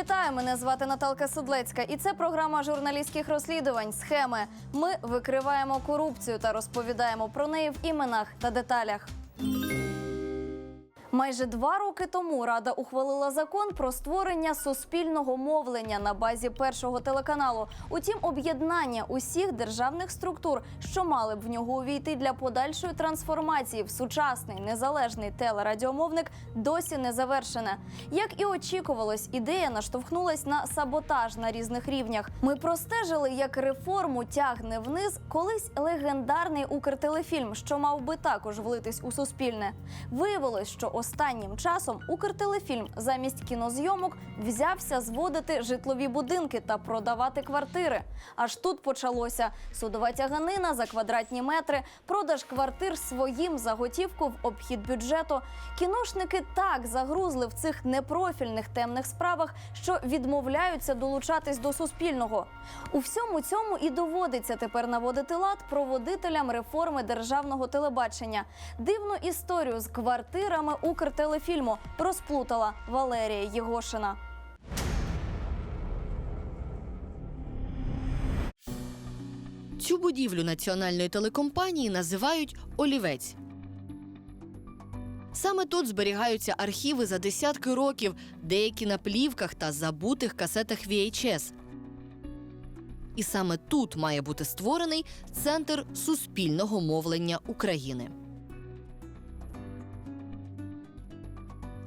Вітаю, мене звати Наталка Судлецька, і це програма журналістських розслідувань. Схеми. Ми викриваємо корупцію та розповідаємо про неї в іменах та деталях. Майже два роки тому Рада ухвалила закон про створення суспільного мовлення на базі першого телеканалу. Утім, об'єднання усіх державних структур, що мали б в нього увійти для подальшої трансформації в сучасний незалежний телерадіомовник, досі не завершене. Як і очікувалось, ідея наштовхнулась на саботаж на різних рівнях. Ми простежили, як реформу тягне вниз колись легендарний Укртелефільм, що мав би також влитись у суспільне. Виявилось, що останнім часом Укртелефільм замість кінозйомок взявся зводити житлові будинки та продавати квартири. Аж тут почалося судова тяганина за квадратні метри, продаж квартир своїм за готівку в обхід бюджету. Кіношники так загрузли в цих непрофільних темних справах, що відмовляються долучатись до суспільного. У всьому цьому і доводиться тепер наводити лад проводителям реформи державного телебачення. Дивну історію з квартирами Укртелефільму розплутала Валерія Єгошина. Цю будівлю національної телекомпанії називають Олівець. Саме тут зберігаються архіви за десятки років, деякі на плівках та забутих касетах VHS. І саме тут має бути створений центр суспільного мовлення України.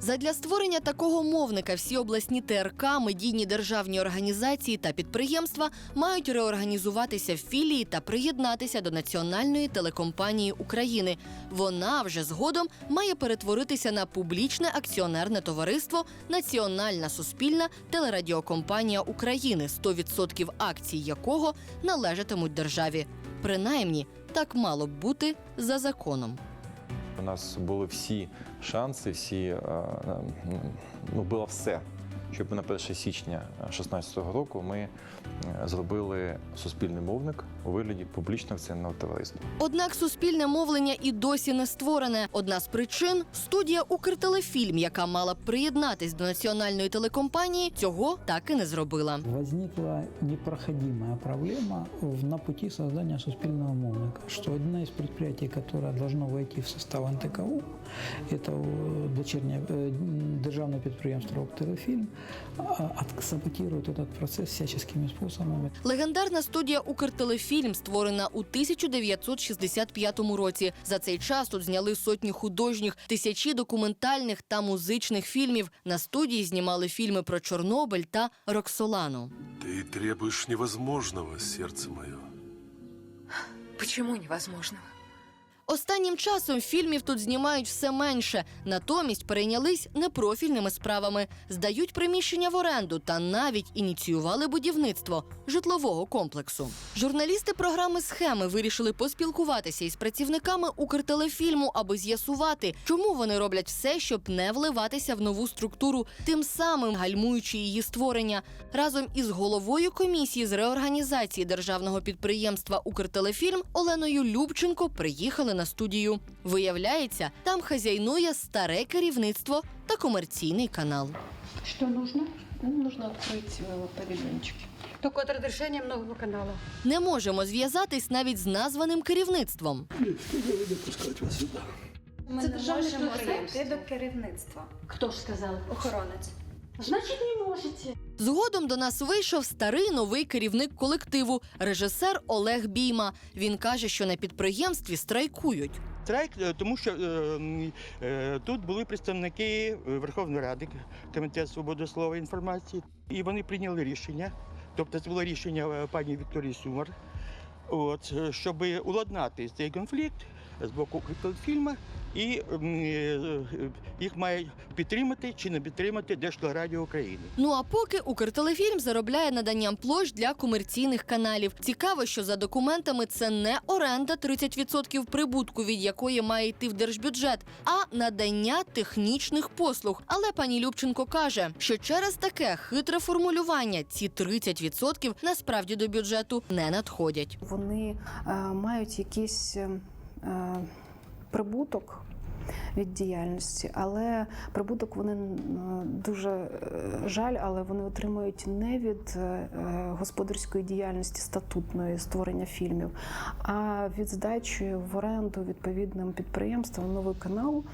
Задля створення такого мовника всі обласні ТРК, медійні державні організації та підприємства мають реорганізуватися в філії та приєднатися до Національної телекомпанії України. Вона вже згодом має перетворитися на публічне акціонерне товариство Національна суспільна телерадіокомпанія України, 100% акцій якого належатимуть державі. Принаймні, так мало б бути за законом. У нас були всі шанси, всі е, е, ну було все, щоб на 1 січня 2016 року ми е, зробили суспільний мовник у вигляді публічного акціонерного товариства. Однак суспільне мовлення і досі не створене. Одна з причин студія Укртелефільм, яка мала б приєднатись до національної телекомпанії, цього так і не зробила. Возникла непроходимая проблема в- на пути создания суспільного мовника, что одно из предприятий, которое должно войти в состав НТКУ, это э, дочернее э, державное от- этот процесс всяческими способами. Легендарна студія Укртелефільм створена у 1965 році. За цей час тут зняли сотні художніх, тисячі документальних та музичних фільмів. На студії знімали фільми про Чорнобиль та Роксолану. Ты требуешь невозможного, сердце мое. Почему невозможно? Останнім часом фільмів тут знімають все менше, натомість перейнялись непрофільними справами, здають приміщення в оренду та навіть ініціювали будівництво житлового комплексу. Журналісти програми схеми вирішили поспілкуватися із працівниками Укртелефільму, аби з'ясувати, чому вони роблять все, щоб не вливатися в нову структуру, тим самим гальмуючи її створення. Разом із головою комісії з реорганізації державного підприємства Укртелефільм Оленою Любченко приїхали на студію. Виявляється, там хазяйнує старе керівництво та комерційний канал. Что нужно? Нам нужно открыть э, павильончики. Только от разрешения нового канала. Не можемо зв'язатись навіть з названим керівництвом. Ми Це державний підприємство. до керівництва. Кто ж сказал? Охоронець. Значит, не можете. Згодом до нас вийшов старий новий керівник колективу, режисер Олег Бійма. Він каже, що на підприємстві страйкують. Страйк, е, тому що е, е, тут були представники е, Верховної Ради, Комітет свободи слова і інформації, і вони прийняли рішення. Тобто це було рішення е, пані Вікторії Сумар, от, щоб уладнати цей конфлікт з боку фільму, і е, їх має підтримати чи не підтримати Держтелерадіо України. Ну а поки Укртелефільм заробляє наданням площ для комерційних каналів. Цікаво, що за документами це не оренда 30% прибутку, від якої має йти в держбюджет, а надання технічних послуг. Але пані Любченко каже, що через таке хитре формулювання ці 30% насправді до бюджету не надходять. вони е, мають якийсь е, е, прибуток від діяльності. Але прибуток вони е, дуже е, жаль, але вони отримують не від е, господарської діяльності статутної створення фільмів, а від здачі в оренду відповідним підприємствам новий канал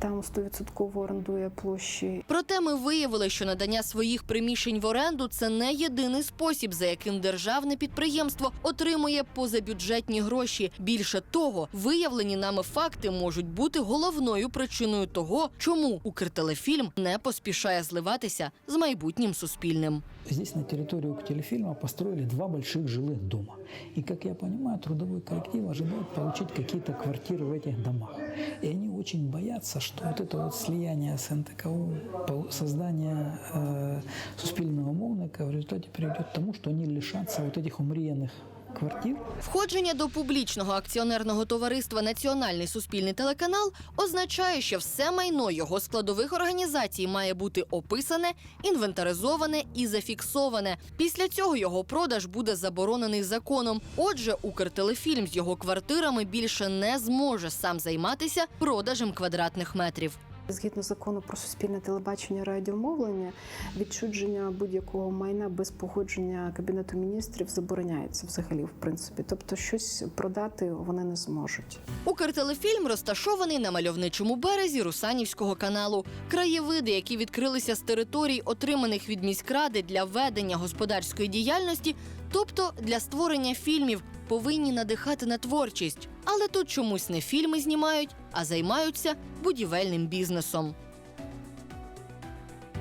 Там 100% орендує площі Проте ми виявили, що надання своїх приміщень в оренду це не єдиний спосіб, за яким державне підприємство отримує позабюджетні гроші. Більше того, виявлені нами факти можуть бути головною причиною того, чому Укртелефільм не поспішає зливатися з майбутнім суспільним. Здесь на территории Укртелефильма построили два больших жилых дома. И, как я понимаю, трудовой коллектив ожидает получить какие-то квартиры в этих домах. И они очень боятся, что вот это вот слияние с НТКУ, по- создание э, суспільного мовника в результате приведет к тому, что они лишатся вот этих умріяних квартир, Входження до публічного акціонерного товариства Національний суспільний телеканал означає, що все майно його складових організацій має бути описане, інвентаризоване і зафіксоване. Після цього його продаж буде заборонений законом. Отже, Укртелефільм з його квартирами більше не зможе сам займатися продажем квадратних метрів. Згідно закону про суспільне телебачення радіомовлення, відчудження будь-якого майна без погодження кабінету міністрів забороняється взагалі, в принципі. Тобто, щось продати вони не зможуть. Укртелефільм розташований на мальовничому березі Русанівського каналу. Краєвиди, які відкрилися з територій, отриманих від міськради для ведення господарської діяльності, тобто для створення фільмів, повинні надихати на творчість. Але тут чомусь не фільми знімають, а займаються будівельним бізнесом.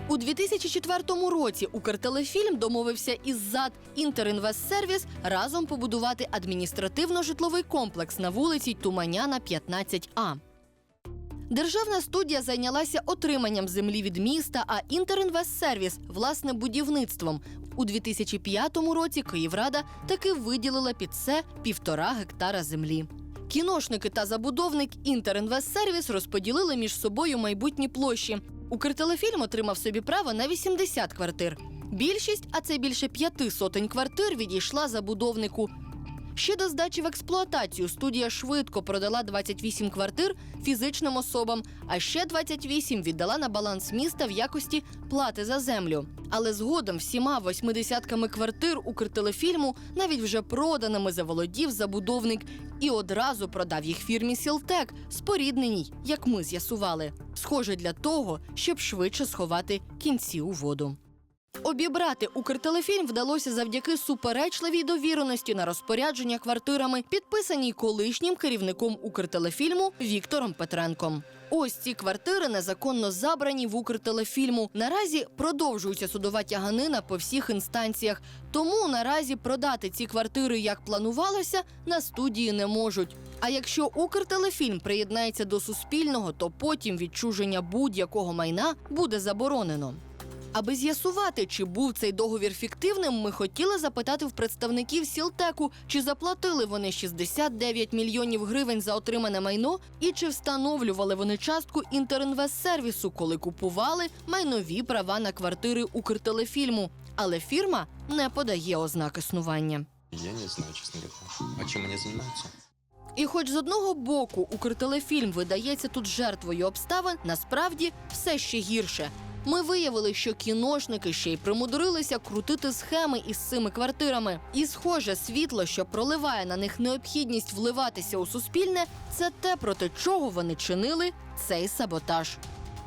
У 2004 році Укртелефільм домовився із ЗАД Інтерінвестсервіс разом побудувати адміністративно-житловий комплекс на вулиці Туманяна, 15А. Державна студія зайнялася отриманням землі від міста, а Інтерінвестсервіс – власне будівництвом. У 2005 році Київрада таки виділила під це півтора гектара землі. Кіношники та забудовник Інтерінвестсервіс розподілили між собою майбутні площі. Укртелефільм отримав собі право на 80 квартир. Більшість, а це більше п'яти сотень квартир, відійшла забудовнику. Ще до здачі в експлуатацію студія швидко продала 28 квартир фізичним особам, а ще 28 віддала на баланс міста в якості плати за землю. Але згодом всіма восьмидесятками квартир Укртелефільму, навіть вже проданими, заволодів забудовник і одразу продав їх фірмі Сілтек, спорідненій, як ми з'ясували. Схоже для того, щоб швидше сховати кінці у воду. Обібрати Укртелефільм вдалося завдяки суперечливій довіреності на розпорядження квартирами, підписаній колишнім керівником Укртелефільму Віктором Петренком. Ось ці квартири незаконно забрані в Укртелефільму. Наразі продовжується судова тяганина по всіх інстанціях. Тому наразі продати ці квартири, як планувалося, на студії не можуть. А якщо Укртелефільм приєднається до суспільного, то потім відчуження будь-якого майна буде заборонено. Аби з'ясувати, чи був цей договір фіктивним, ми хотіли запитати в представників Сілтеку, чи заплатили вони 69 мільйонів гривень за отримане майно, і чи встановлювали вони частку інтерінвестсервісу, коли купували майнові права на квартири Укртелефільму. Але фірма не подає ознак існування. Я не знаю, честно говоря. А чем они занимаются? І хоч з одного боку Укртелефільм видається тут жертвою обставин, насправді все ще гірше. Ми виявили, що кіношники ще й примудрилися крутити схеми із цими квартирами. І схоже, світло, що проливає на них необхідність вливатися у суспільне, це те, проти чого вони чинили цей саботаж.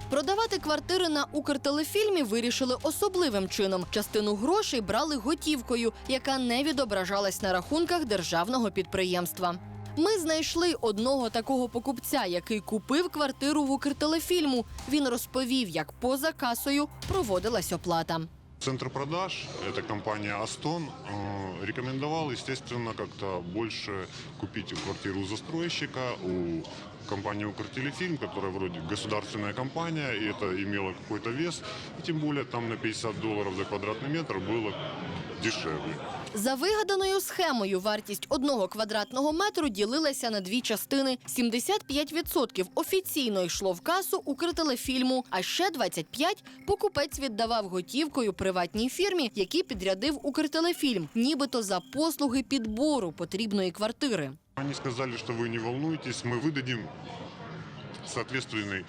Продавати квартири на Укртелефільмі вирішили особливим чином. Частину грошей брали готівкою, яка не відображалась на рахунках державного підприємства. Ми знайшли одного такого покупця, який купив квартиру в Укртелефільму. Він розповів, як поза касою проводилась оплата. Центр продаж, это компания Астон, э, рекомендовал, естественно, как-то больше купить квартиру у застройщика, у компании Укртелефильм, которая вроде государственная компания, и это имело какой-то вес. И тем более там на 50 долларов за квадратный метр было дешевле. За вигаданою схемою вартість одного квадратного метру ділилася на дві частини. 75% офіційно йшло в касу Укртелефільму, а ще 25% покупець віддавав готівкою приватній фірмі, який підрядив Укртелефільм, нібито за послуги підбору потрібної квартири. Они сказали, что вы не волнуйтесь, мы выдадим соответственный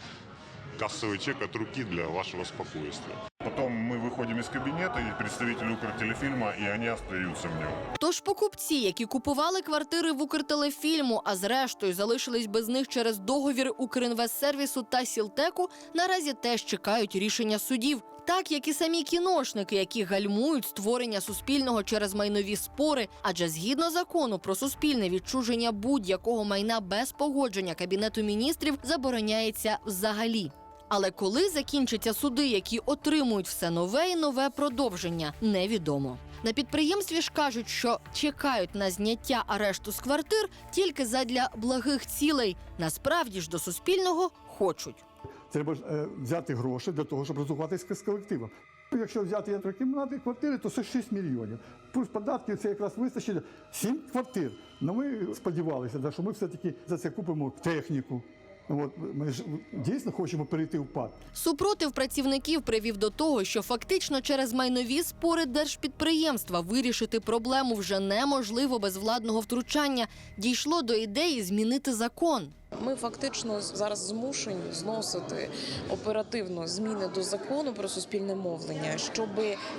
кассовый чек от руки для вашего спокойствия. Потом мы выходим из кабинета, и представители Укртелефильма, и они остаются в нем. Тож покупці, які купували квартири в Укртелефільму, а зрештою залишились без них через договір Укрінвестсервісу та Сілтеку, наразі теж чекають рішення судів. Так як і самі кіношники, які гальмують створення суспільного через майнові спори, адже згідно закону про суспільне відчуження будь-якого майна без погодження кабінету міністрів забороняється взагалі. Але коли закінчаться суди, які отримують все нове і нове продовження, невідомо. На підприємстві ж кажуть, що чекають на зняття арешту з квартир тільки задля благих цілей. Насправді ж до суспільного хочуть. Треба е, взяти гроші для того, щоб розрахуватися з колективом. Якщо взяти кімнати квартири, то це 6 мільйонів. Плюс податки це якраз вистачить 7 квартир. Ну ми сподівалися, що ми все-таки за це купимо техніку. От, ми ж дійсно хочемо перейти в ПАД. Супротив працівників привів до того, що фактично через майнові спори держпідприємства вирішити проблему вже неможливо без владного втручання. Дійшло до ідеї змінити закон. Ми фактично зараз змушені зносити оперативно зміни до закону про суспільне мовлення, щоб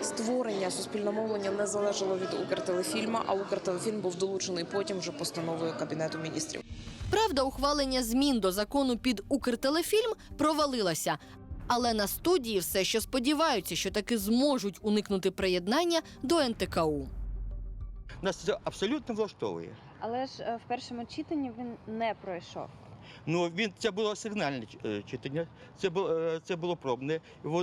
створення суспільного мовлення не залежало від Укртелефільма, а Укртелефільм був долучений потім вже постановою кабінету міністрів. Правда, ухвалення змін до закону під Укртелефільм провалилося. Але на студії все ще сподіваються, що таки зможуть уникнути приєднання до НТКУ. Нас це абсолютно влаштовує. Але ж е, в першому читанні він не пройшов. Ну він це було сигнальне е, читання, це було е, це було пробне,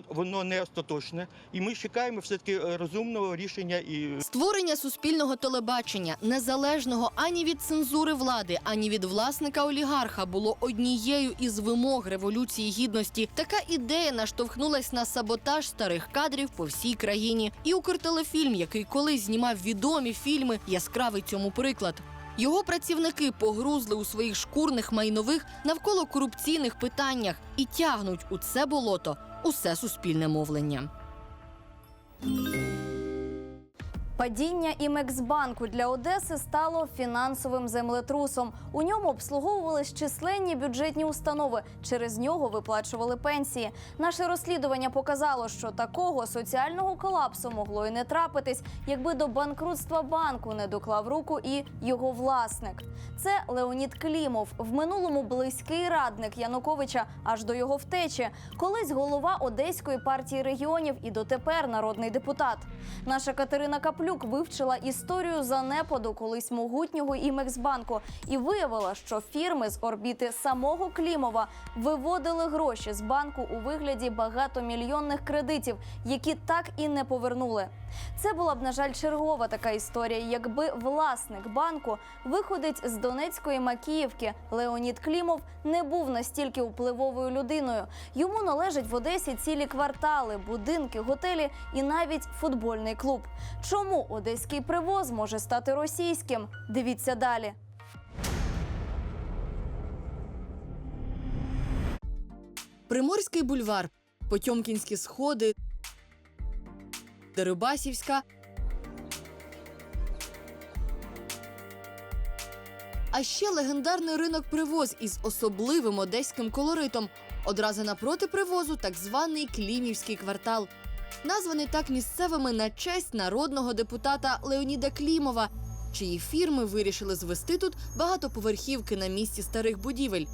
воно не остаточне, і ми чекаємо все таки розумного рішення і Створення суспільного телебачення, незалежного ані від цензури влади, ані від власника олігарха, було однією із вимог революції гідності. Така ідея наштовхнулась на саботаж старих кадрів по всій країні. І Укртелефільм, який колись знімав відомі фільми, яскравий цьому приклад. Його працівники погрузли у своїх шкурних майнових навколо корупційних питаннях і тягнуть у це болото усе суспільне мовлення. Падіння Імексбанку для Одеси стало фінансовим землетрусом. У ньому обслуговувались численні бюджетні установи. Через нього виплачували пенсії. Наше розслідування показало, що такого соціального колапсу могло і не трапитись, якби до банкрутства банку не доклав руку і його власник. Це Леонід Клімов, в минулому близький радник Януковича аж до його втечі. Колись голова Одеської партії регіонів і дотепер народний депутат. Наша Катерина Каплюк вивчила історію занепаду колись могутнього Імексбанку і виявила, що фірми з орбіти самого Клімова виводили гроші з банку у вигляді багатомільйонних кредитів, які так і не повернули. Це була б, на жаль, чергова така історія, якби власник банку виходить з Донецької Макіївки. Леонід Клімов не був настільки впливовою людиною. Йому належать в Одесі цілі квартали, будинки, готелі і навіть футбольний клуб. Чому одеський привоз може стати російським? Дивіться далі. Приморський бульвар, Потьомкінські сходи, Дерибасівська. А ще легендарний ринок привоз із особливим одеським колоритом. Одразу напроти привозу так званий Клімівський квартал. Названий так місцевими на честь народного депутата Леоніда Клімова, чиї фірми вирішили звести тут багатоповерхівки на місці старих будівель.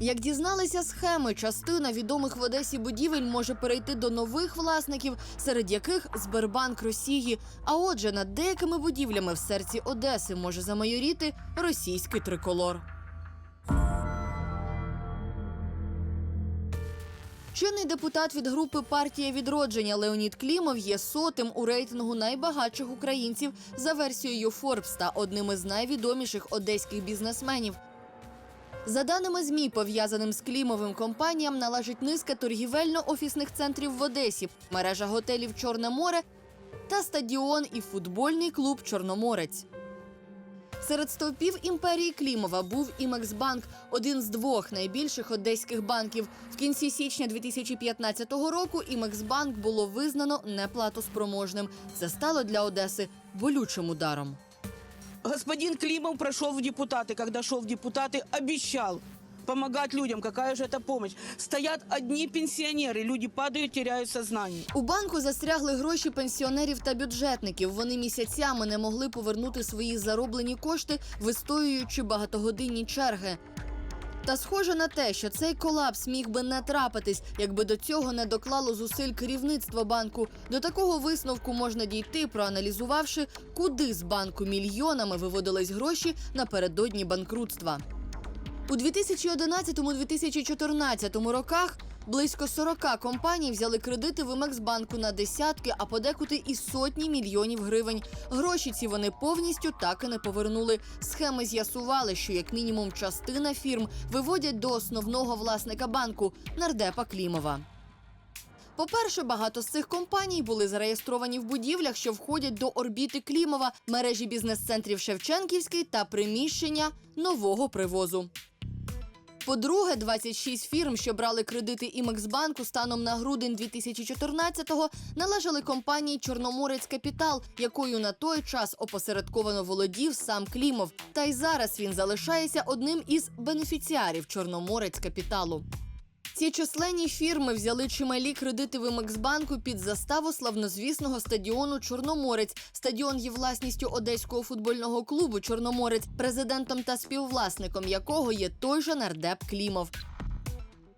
Як дізналися схеми, частина відомих в Одесі будівель може перейти до нових власників, серед яких Сбербанк Росії. А отже, над деякими будівлями в серці Одеси може замайоріти російський триколор. Чинний депутат від групи партія відродження Леонід Клімов є сотим у рейтингу найбагатших українців за версією Forbes та одним із найвідоміших одеських бізнесменів. За даними ЗМІ, пов'язаним з Клімовим компаніям належить низка торгівельно-офісних центрів в Одесі, мережа готелів Чорне море та стадіон і футбольний клуб Чорноморець. Серед стовпів імперії Клімова був і Мексбанк, один з двох найбільших одеських банків. В кінці січня 2015 року Імексбанк було визнано неплатоспроможним. Це стало для Одеси болючим ударом. Господин Климов прошел в депутаты. Когда шел в депутаты, обещал помогать людям. Какая же это помощь? Стоят одни пенсионеры. Люди падают, теряют сознание. У банку застрягли гроші пенсіонерів та бюджетників. Вони місяцями не могли повернути свої зароблені кошти, вистоюючи багатогодинні черги. Та схоже на те, що цей колапс міг би не трапитись, якби до цього не доклало зусиль керівництво банку. До такого висновку можна дійти, проаналізувавши, куди з банку мільйонами виводились гроші напередодні банкрутства. У 2011-2014 роках близько 40 компаній взяли кредити в Імексбанку на десятки, а подекуди і сотні мільйонів гривень. Гроші ці вони повністю так і не повернули. Схеми з'ясували, що як мінімум частина фірм виводять до основного власника банку нардепа Клімова. По-перше, багато з цих компаній були зареєстровані в будівлях, що входять до орбіти Клімова, мережі бізнес-центрів Шевченківський та приміщення нового привозу. По-друге, 26 фірм, що брали кредити Імексбанку станом на грудень 2014-го, належали компанії Чорноморець Капітал, якою на той час опосередковано володів сам Клімов. Та й зараз він залишається одним із бенефіціарів Чорноморець Капіталу. Ці численні фірми взяли чималі кредити в Імексбанку під заставу славнозвісного стадіону Чорноморець. Стадіон є власністю одеського футбольного клубу Чорноморець, президентом та співвласником якого є той же нардеп Клімов.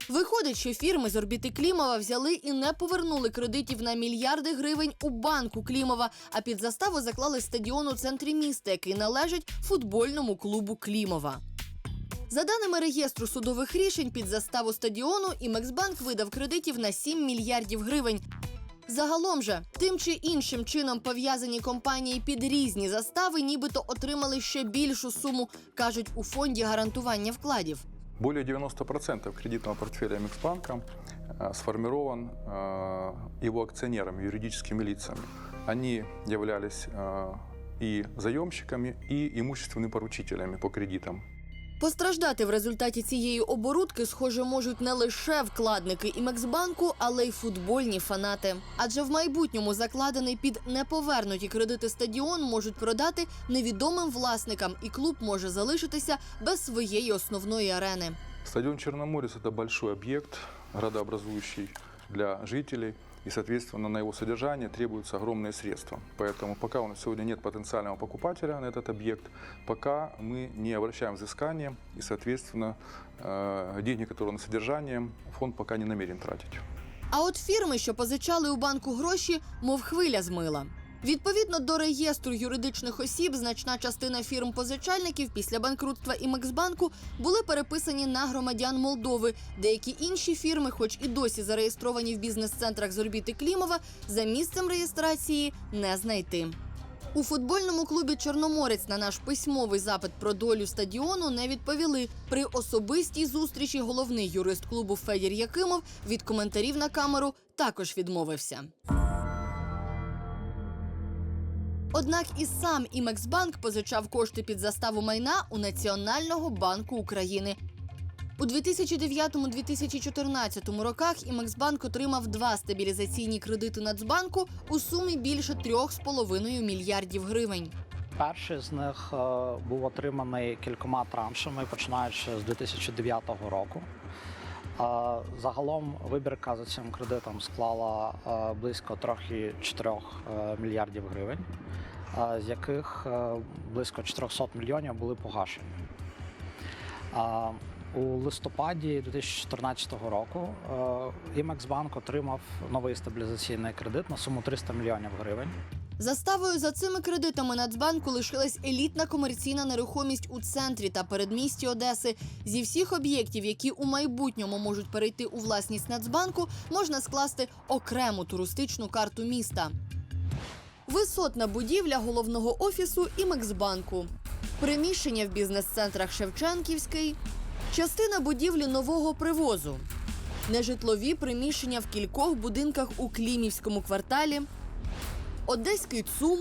Виходить, що фірми з орбіти Клімова взяли і не повернули кредитів на мільярди гривень у банку Клімова, а під заставу заклали стадіон у центрі міста, який належить футбольному клубу Клімова. За даними реєстру судових рішень, під заставу стадіону Імексбанк видав кредитів на 7 мільярдів гривень. Загалом же, тим чи іншим чином пов'язані компанії під різні застави, нібито отримали ще більшу суму, кажуть у фонді гарантування вкладів. Более 90% кредитного портфеля Миксбанка э, сформирован э, его акционерами, юридическими лицами. Они являлись э, и заемщиками, и имущественными поручителями по кредитам. Постраждати в результаті цієї оборудки, схоже, можуть не лише вкладники Імексбанку, але й футбольні фанати. Адже в майбутньому закладений під неповернуті кредити стадіон можуть продати невідомим власникам, і клуб може залишитися без своєї основної арени. Стадион Черноморец – это большой объект, градообразующий для жителей, и, соответственно, на его содержание требуются огромные средства. Поэтому пока у нас сегодня нет потенциального покупателя на этот объект, пока мы не обращаем взыскания, и, соответственно, э, деньги, которые на содержание, фонд пока не намерен тратить. А от фірми, що позичали у банку гроші, мов хвиля змила. Відповідно до реєстру юридичних осіб, значна частина фірм-позичальників після банкрутства Імексбанку були переписані на громадян Молдови. Деякі інші фірми, хоч і досі зареєстровані в бізнес-центрах з орбіти Клімова, за місцем реєстрації не знайти. У футбольному клубі Чорноморець на наш письмовий запит про долю стадіону не відповіли. При особистій зустрічі головний юрист клубу Федір Якимов від коментарів на камеру також відмовився. Однак і сам Імексбанк позичав кошти під заставу майна у Національного банку України. У 2009-2014 роках Імексбанк отримав два стабілізаційні кредити Нацбанку у сумі більше 3,5 мільярдів гривень. Перший з них е, був отриманий кількома траншами, починаючи з 2009 року. Загалом вибірка за цим кредитом склала е, близько 3,4 е, мільярдів гривень, е, з яких близько 400 мільйонів були погашені. У листопаді 2014 року Імексбанк отримав новий стабілізаційний кредит на суму 300 мільйонів гривень. Заставою за цими кредитами Нацбанку лишилась елітна комерційна нерухомість у центрі та передмісті Одеси. Зі всіх об'єктів, які у майбутньому можуть перейти у власність Нацбанку, можна скласти окрему туристичну карту міста. Висотна будівля головного офісу Імексбанку. Приміщення в бізнес-центрах Шевченківський, частина будівлі нового привозу, нежитлові приміщення в кількох будинках у Клімівському кварталі, Одеський ЦУМ,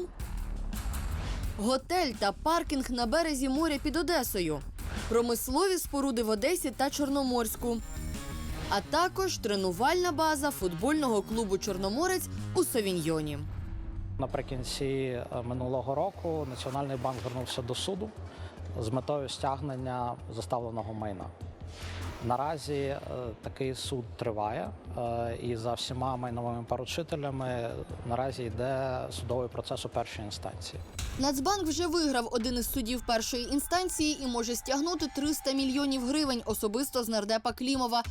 готель та паркінг на березі моря під Одесою, промислові споруди в Одесі та Чорноморську, а також тренувальна база футбольного клубу Чорноморець у Савіньйоні. Наприкінці е, минулого року Національний банк звернувся до суду з метою стягнення заставленого майна. Наразі е, такий суд триває, е, і за всіма майновими поручителями наразі йде судовий процес у першій інстанції. Нацбанк вже виграв один із судів першої інстанції і може стягнути 300 мільйонів гривень особисто з нардепа Клімова.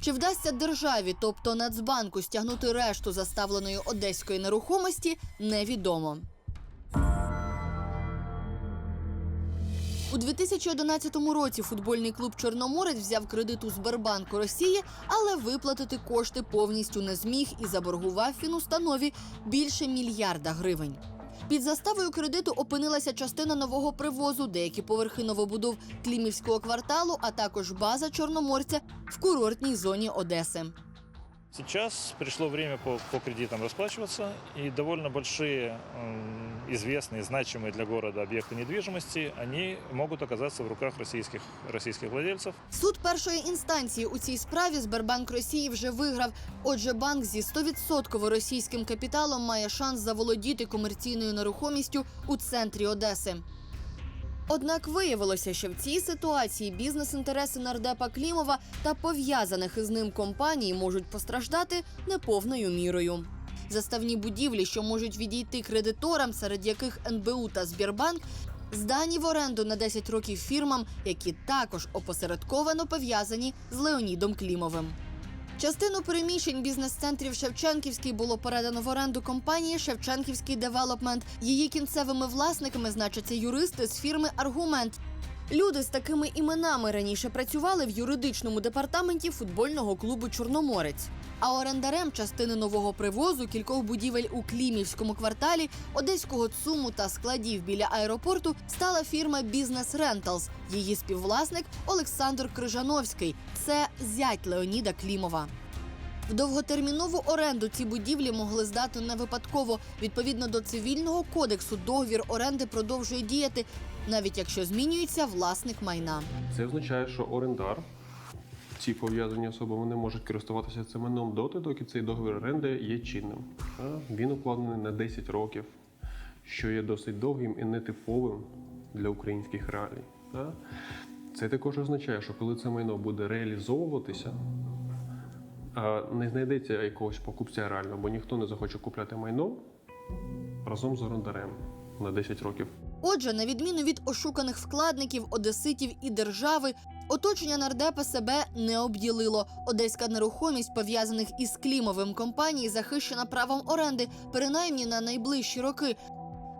Чи вдасться державі, тобто Нацбанку, стягнути решту заставленої одеської нерухомості, невідомо. У 2011 році футбольний клуб Чорноморець взяв кредит у Сбербанку Росії, але виплатити кошти повністю не зміг і заборгував фінустанові більше мільярда гривень. Під заставою кредиту опинилася частина нового привозу, деякі поверхи новобудов Клімівського кварталу, а також база Чорноморця в курортній зоні Одеси. Сейчас пришло время по, по кредитам расплачиваться, и довольно большие, известные, значимые для города объекты недвижимости, они могут оказаться в руках российских, российских владельцев. Суд першої інстанції у цій справі Сбербанк Росії вже виграв. Отже, банк зі 100% російським капіталом має шанс заволодіти комерційною нерухомістю у центрі Одеси. Однак виявилося, що в цій ситуації бізнес-інтереси нардепа Клімова та пов'язаних із ним компаній можуть постраждати неповною мірою. Заставні будівлі, що можуть відійти кредиторам, серед яких НБУ та Збірбанк, здані в оренду на 10 років фірмам, які також опосередковано пов'язані з Леонідом Клімовим. Частину приміщень бізнес-центрів Шевченківський було передано в оренду компанії Шевченківський Девелопмент. Її кінцевими власниками значаться юристи з фірми Аргумент. Люди з такими іменами раніше працювали в юридичному департаменті футбольного клубу Чорноморець. А орендарем частини нового привозу кількох будівель у Клімівському кварталі, одеського ЦУМу та складів біля аеропорту стала фірма Бізнес Ренталс. Її співвласник Олександр Крижановський. Це зять Леоніда Клімова. В довготермінову оренду ці будівлі могли здати не випадково. Відповідно до цивільного кодексу, договір оренди продовжує діяти, навіть якщо змінюється власник майна. Це означає, що орендар, ці пов'язані особи, вони можуть користуватися цим майном доти, доки цей договір оренди є чинним. Він укладений на 10 років, що є досить довгим і нетиповим для українських реалій. Це також означає, що коли це майно буде реалізовуватися, не знайдеться якогось покупця реально, бо ніхто не захоче купляти майно разом з орендарем на 10 років. Отже, на відміну від ошуканих вкладників, одеситів і держави, оточення нардепа себе не обділило. Одеська нерухомість, пов'язаних із Клімовим компаній, захищена правом оренди, принаймні на найближчі роки.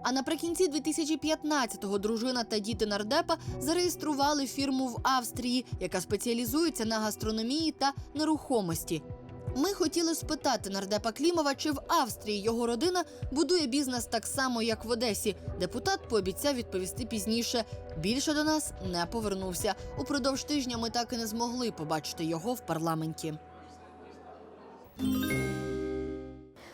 А наприкінці 2015-го дружина та діти нардепа зареєстрували фірму в Австрії, яка спеціалізується на гастрономії та нерухомості. Ми хотіли спитати нардепа Клімова, чи в Австрії його родина будує бізнес так само, як в Одесі. Депутат пообіцяв відповісти пізніше. Більше до нас не повернувся. Упродовж тижня ми так і не змогли побачити його в парламенті.